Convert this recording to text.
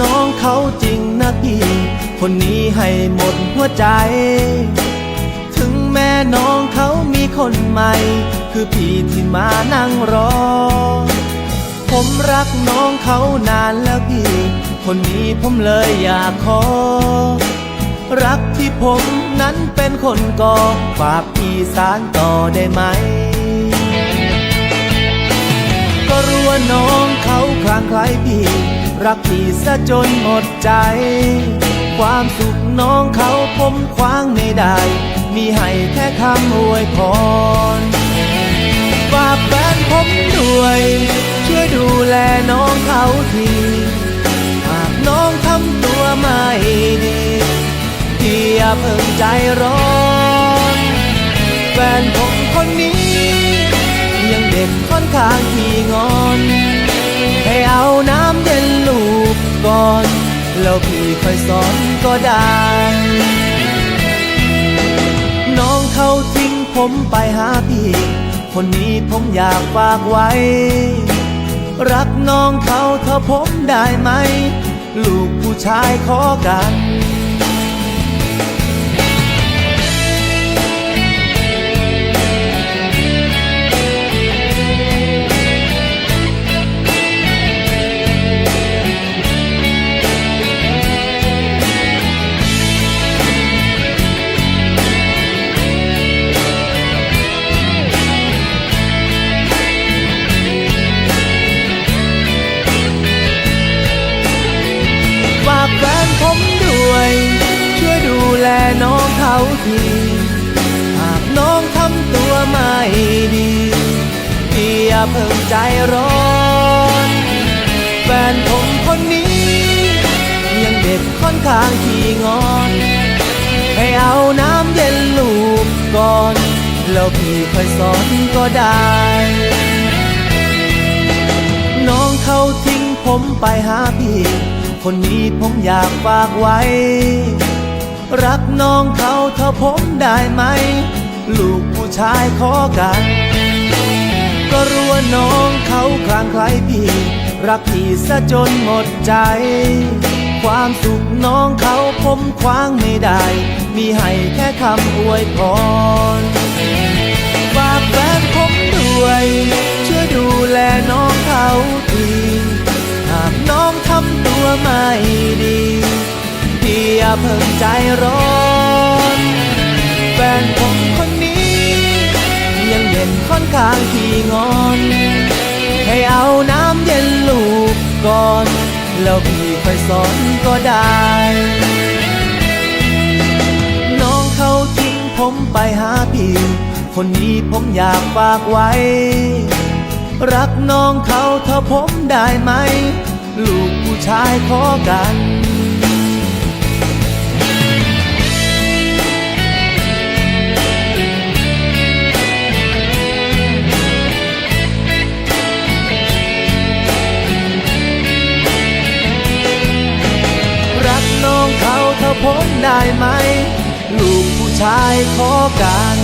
น้องเขาจริงนะพี่ คนนี้ให้หมดหัวใจ ถึงแม่น้องเขามีคนใหม่ คือพี่ที่มานั่งรอ ผมรักน้องเขานานแล้วพี่ คนนี้ผมเลยอยากขอ รักที่ผมนั้นเป็นคนก่อฝากพี่สารต่อได้ไหมก็รู้ว่าน้องเขาคลางใครพี่ รักพี่ซะจนหมดใจ ความสุขน้องเขาผมคว้างไม่ได้ มีให้แค่คำอวยพรฝากแฟนผมด้วย ช่วยดูแลน้องเขาทีหากน้องทำตัวไม่ดีพี่อย่าเพิ่งใจร้อนแฟนผมคนนี้ ยังเด็กค่อนข้างขี้งอน แล้วพี่ค่อยสอนก็ได้ น้องเขาทิ้งผมไปหาพี่ คนนี้ผมอยากฝากไว้ รักน้องเขาเท่าผมได้ไหม ลูกผู้ชายขอกัน ที หากน้องทำตัวไม่ดีพี่อย่าเพิ่งใจร้อนแฟนผมคนนี้ ยังเด็กค่อนข้างขี้งอนให้เอาน้ำเย็นลูกก่อน แล้วพี่ค่อยสอนก็ได้ น้องเขาทิ้งผมไปหาพี่ คนนี้ผมอยากฝากไว้ รักน้องเขาเท่าผมได้ไหม ลูกผู้ชายขอกัน ก็รู้ว่าน้องเขาคลางใครพี่ รักพี่ซะจนหมดใจ ความสุขน้องเขาผมคว้างไม่ได้ มีให้แค่คำอวยพรฝากแฟนผมด้วยช่วยดูแลน้องเขาทีหากน้องทำตัวไม่ เพิ่งใจร้อนแฟนผมคนนี้ ยังเด่นค่อนข้างขี้งอน ให้เอาน้ำเย็นลูกก่อน แล้วพี่ค่อยสอนก็ได้ น้องเขาทิ้งผมไปหาพี่คนนี้ผมอยากฝากไว้ รักน้องเขาเท่าผมได้ไหม ลูกผู้ชายขอกัน ได้ไหม ลูกผู้ชายขอการ